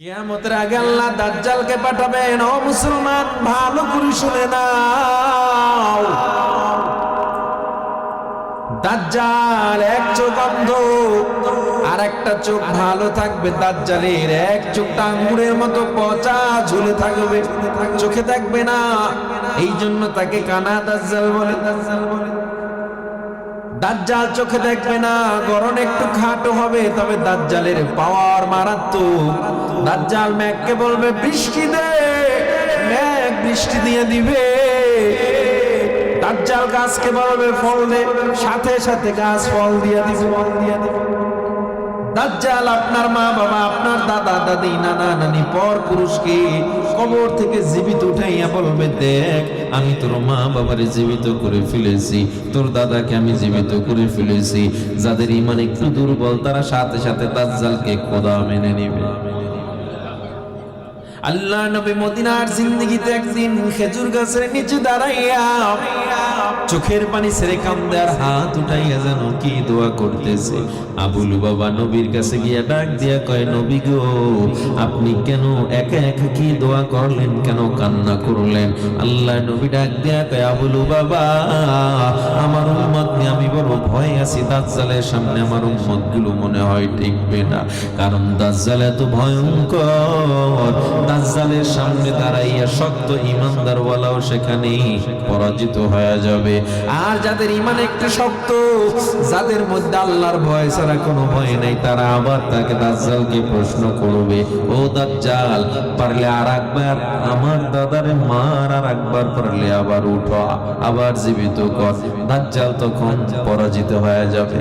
কিয়ামতের আগে আল্লাহ দাজ্জালকে পাঠাবেন, ও মুসলমান, ভালো করে শুনে নাও। দাজ্জাল এক চোখ অন্ধ, আর একটা চোখ ভালো থাকবে, দাজ্জালের এক চোখটা আঙ্গুরের মতো পচা, ঝুলে থাকবে, চোখে থাকবে না। এই জন্য তাকে কানা দাজ্জাল বলে দাজ্জাল বলে। দাজ্জাল চোখে দেখবে না গরম একটু খাটো হবে, তবে দাজ্জালের পাওয়ার মারাত্মক। দাজ্জাল ম্যাককে বলবে, বৃষ্টি দে, ম্যাক বৃষ্টি দিয়ে দিবে। দাজ্জাল গাছকে বলবে, ফল দে, সাথে সাথে গাছ ফল দিয়ে দিবে। ফল দিয়ে দিবে দাজ্জাল, আপনার মা বাবা আপনার দাদা, দাদি, নানা, নানি, পর পুরুষকে কবর থেকে জীবিত উঠাইয়া বলবে, দেখ, আমি তোর মা বাবারে জীবিত করে ফেলেছি। তোর দাদাকে আমি জীবিত করে ফেলেছি। যাদের ইমান একটু দুর্বল, তারা সাথে সাথে দাজ্জালকে খোদা মেনে নেবে। আল্লাহ নবী মদিনার জিন্দগিতে একদিন খেজুর গাছের নিচে দাঁড়াইয়া চোখের পানি ছেড়ে কান্দে আর হাত উঠাইয়া যেন কি দোয়া করতেছে। আবুল বাবা নবীর কাছে গিয়া ডাক দিয়া কয়, নবী গো, আপনি কেন একা একা কি দোয়া করলেন? কেন কান্না করলেন? আল্লাহ নবী ডাক দিয়া কয়, আবুলু বাবা, আমার উম্মত আমি বড় আছি দাজ্জালের সামনে আমার উম্মতগুলো মনে হয় টিকবে না। কারণ দাজ্জাল এত ভয়ঙ্কর। দাজ্জালের সামনে দাঁড়াইয়া শক্ত ইমানদার ওয়ালাও সেখানে পরাজিত হয়ে যাবে। আর যাদের ইমান একটু শক্ত, যাদের মধ্যে আল্লাহর ভয় ছাড়া কোনো ভয় নাই, তারা আবার তাকে দাজ্জালকে প্রশ্ন করবে, ও দাজ্জাল, পারলে আর একবার আমার দাদারে মার আর একবার পারলে আবার উঠো, আবার জীবিত কর। দাজ্জাল তখন পরাজিত হয়ে যাবে।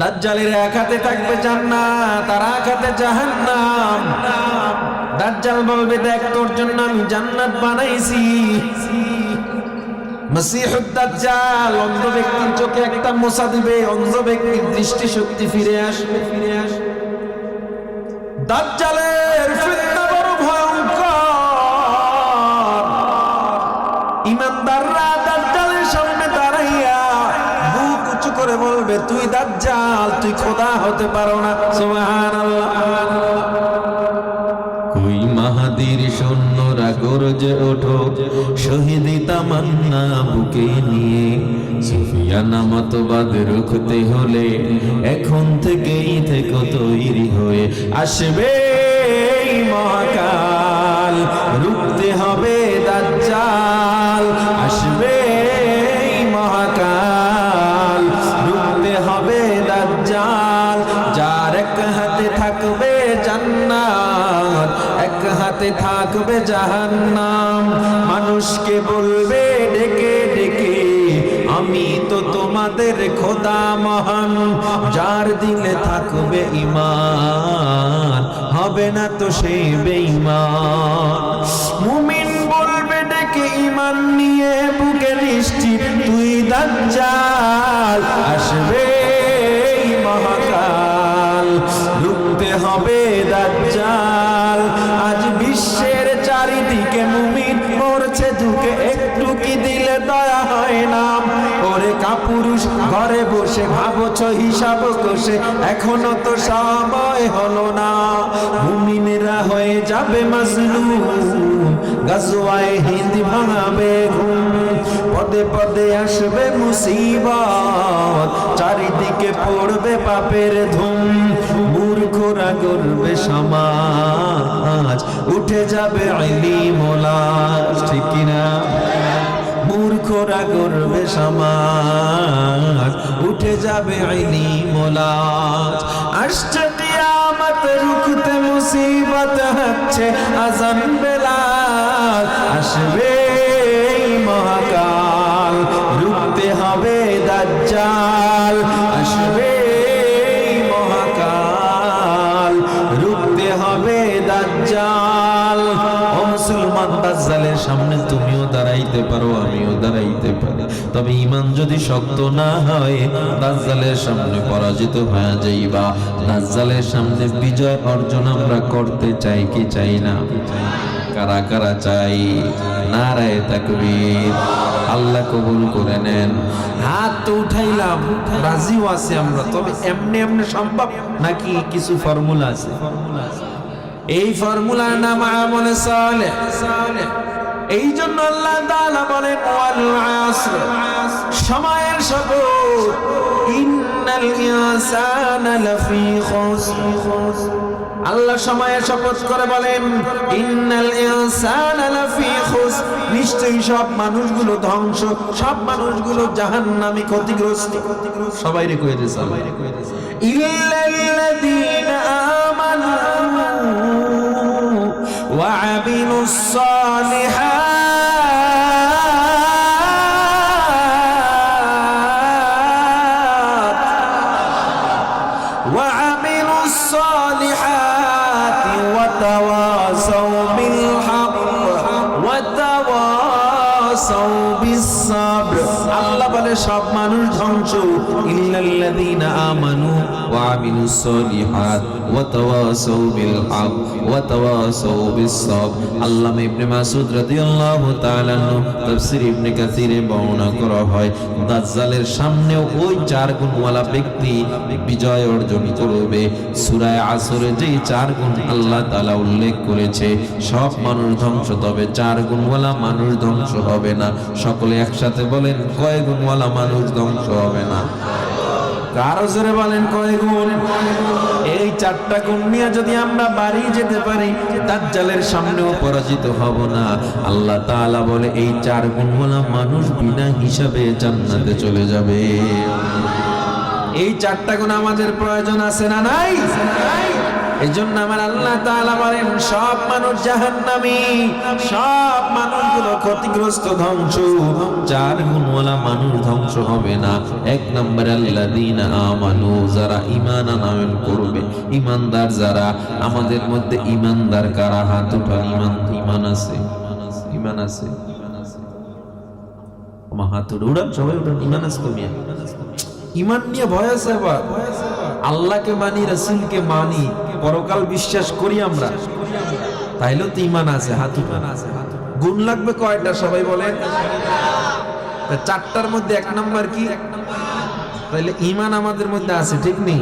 দাজ্জালের এক হাতে থাকবে জান্নাত, আর এক হাতে জাহান্নাম। দাজ্জাল বলবে, দেখ, তোর জন্য আমি জান্নাত বানাইছি। দাজ্জাল, অন্ধ ব্যক্তির চোখে একটা মশা দিবে, অন্ধ ব্যক্তির দৃষ্টি শক্তি ফিরে আসবে ফিরে আসবে। দাজ্জালের বলবে তুই দাজ্জাল, তুই খোদা হতে পারো না। মাহাদির সৈন্যরা গরজে শহীদ তামান্না বুকে নিয়ে। সুফিয়ানা মতবাদ রুখতে হলে এখন থেকেই থেকে তৈরি হয়ে। আসবে মহাকাল, রুখতে হবে দাজ্জাল। জাহান্নাম। মানুষকে বলবে, ডেকে ডেকে, আমি তো তোমাদের খোদা মহান। যার দিলে থাকবে ইমান হবে না তো সে বেঈমান। মুমিন বলবে, ডেকে ইমান নিয়ে বুকে নিশ্চিত, তুই দাজ্জাল, আসবে ওরে কাপুরুষ ঘরে বসে ভাবছ হিসাব কষে। এখনও তো সময় হলো না। মুমিনেরা হয়ে যাবে মাজলুম। গাজওয়ায় হিন্দি ভাঙাবে ঘুম। পদে পদে আসবে মুসিবত। চারিদিকে পড়বে পাপের ধুম। মূর্খরা করবে সমাজ। উঠে যাবে ইলিমোলাজ ঠিক কিনা? মূর্খরা করবে সমাজ, উঠে যাবে ইলিমোলাজ আসছে কিয়ামত, রুখতে মুসিবত হচ্ছে বেলাল, আসবে মহাকাল, রুখতে হবে দাজ্জাল, আসবে মহাকাল, রুখতে হবে দাজ্জাল। মুসলমান দাজ্জালের সামনে তুমিও দাঁড়াইতে পারো, আমিও দাঁড়াইতে পারি। তবে ইমান যদি শক্ত না হয় দাজ্জালের সামনে পরাজিত হয়ে যাইবা। দাজ্জালের সামনে বিজয় অর্জন আমরা করতে চাই, কি চাই না? কারা কারা চাই? নারায় তাকবীর। আল্লাহ কবুল করে নেন। হাত তো উঠাইলাম, রাজিও আছে আমরা, তবে এমনি এমনি সম্ভব? নাকি কিছু ফর্মুলা আছে? এই ফর্মুলার নাম আমলে সালে। এই জন্য আল্লাহ তাআলা বলেন ওয়াল আসর। সময়ের শপথ। ইন্নাল ইনসানা লাফি খুসর। আল্লাহ সময়ের শপথ করে বলেন ইন্নাল ইনসানা লাফি খুস নিশ্চয়ই সব মানুষগুলো ধ্বংস সব মানুষগুলো জাহান্নামী ক্ষতিগ্রস্ত। সবাই রে কয়ে দিয়েছে ইল্লাল্লাযীনা আমানু ওয়া আমিলুস আল্লাহ বলে, সব মানুষ ধ্বংস। ইল্লাল্লাযীনা আমানু ওয়া আমিলুস সলিহাত ওয়া তাওয়াসাউ বিল হক ওয়া তাওয়াসাউ বিস সবর আল্লামা ইবনে মাসউদ রাদিয়াল্লাহু তাআলা তাফসীর ইবনে বর্ণনা করা হয়। দাজ্জালের সামনে ওই চার গুণওয়ালা ব্যক্তি বিজয় অর্জন করবে। সূরায়ে আসরে যেই চার গুণ আল্লাহ তাআলা উল্লেখ করেছে, সব মানুষ ধ্বংস, তবে চার গুণওয়ালা মানুষ ধ্বংস হবে না। সকলে একসাথে বলেন কয় গুণওয়ালা মানুষ ধ্বংস হবে না। কারও জোরে বলেন কয় গুণ এই চারটা গুণ নিয়ে যদি আমরা বাড়ি যেতে পারি, দাজ্জালের সামনেও পরাজিত হব না। আল্লাহ তাআলা বলে, এই চার গুণওয়ালা মানুষ বিনা হিসাবে জান্নাতে চলে যাবে। এই চারটা গুণ আমাদের প্রয়োজন আছে না নাই? এই জন্য আমার আল্লাহ তাআলা বলেন, সব মানুষ জাহান্নামী। সব মানুষগুলো ক্ষতিগ্রস্ত ধ্বংস। চার গুণওয়ালা মানুষ ধ্বংস হবে না। এক নম্বরে আল্লাযীনা আমানু, যারা ঈমান আনয়ন করবে। ঈমানদার যারা, আমাদের মধ্যে ঈমানদার কারা? হাত উঠান, ঈমান ঈমান আছে। ঈমান আছে। আল্লাহকে মানি, রাসূলকে মানি। পরকাল বিশ্বাস করি আমরা। তাইলেও তো ঈমান আছে, হাত উঠান গুণ লাগবে কয়টা, সবাই বলেন? চারটার মধ্যে এক নাম্বার কি? তাইলে ঈমান আমাদের মধ্যে আছে, ঠিক নেই?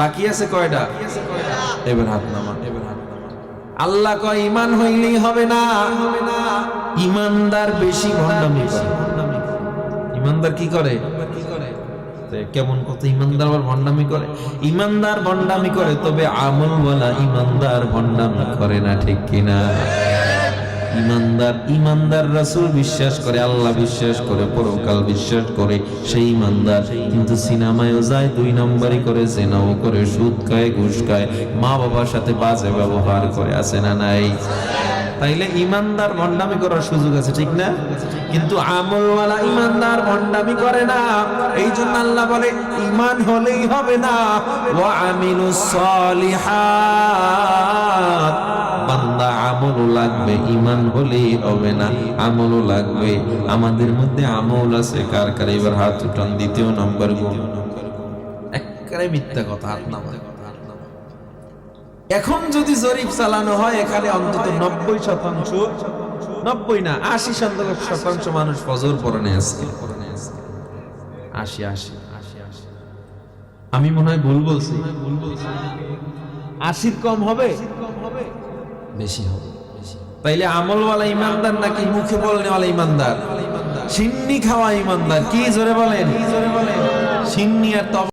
বাকি আছে কয়টা? এবার হাত নামা এবার হাত। আল্লাহ কয় ইমান হইলেই হবে না। ইমানদার বেশি ভণ্ডামি করে। ইমানদার কি করে? তে কেমন কত ইমানদার আবার ভণ্ডামি করে? ইমানদার ভণ্ডামি করে, তবে আমলওয়ালা ইমানদার ভণ্ডামি করে না, ঠিক কিনা? ইমানদার ইমানদার রাসূল বিশ্বাস করে, আল্লাহ বিশ্বাস করে, পরকাল বিশ্বাস করে, সেই ইমানদার। কিন্তু সিনেমায়ও যায়, দুই নম্বরই করে, জেনাও করে, সুদ খায়, ঘুষ খায় মা বাবার সাথে বাজে ব্যবহার করে, আছে না নাই? তাইলে ইমানদার ভণ্ডামি করার সুযোগ আছে, ঠিক না? কিন্তু আমলওয়ালা ইমানদার ভণ্ডামি করে না। এই জন্য আল্লাহ বলে, ইমান হলেই হবে না। ওয়া আমিলুস সলিহাত। বান্দা আমলও লাগবে, ইমান হলেই হবে না। আমলও লাগবে। আমাদের মধ্যে আমল আছে, কার কার? এবার হাত উঠান, দ্বিতীয় নম্বর গুণ। একবারে মিথ্যা কথা, হাত নামা এখন যদি জরিপ চালানো হয়, এখানে অন্তত নব্বই শতাংশ, নব্বই না, আশি শতাংশ মানুষ ফজর পরে নেই আজকে। আশি আশি। আমি মনে হয় ভুল বলছি। আশির কম হবে? বেশি হবে। তাইলে আমলওয়ালা ইমানদার নাকি মুখে বলনেওয়ালা ইমানদার? সিন্নি খাওয়া ইমানদার, কি জোরে বলেন? সিন্নি আর তব